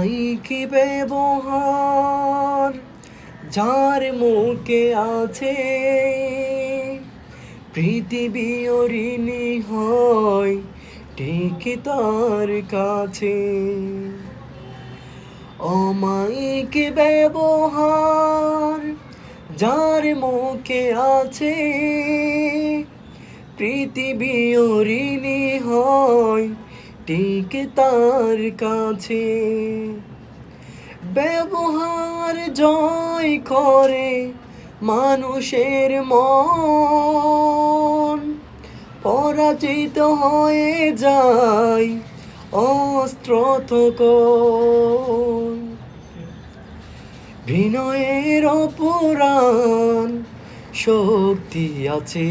অমায়িক ব্যবহার যার মুখে আছে পৃথিবী ঋণী হয় ঠিক তার কাছে। অমায়িক ব্যবহার যার মুখে আছে পৃথিবী ঋণী হয় ঠিক তার কাছে। ব্যবহার জয় করে মানুষের মন। পরাজিত হয়ে যায় অস্ত্র তখন বিনয়ের অপুরাণ শক্তি আছে।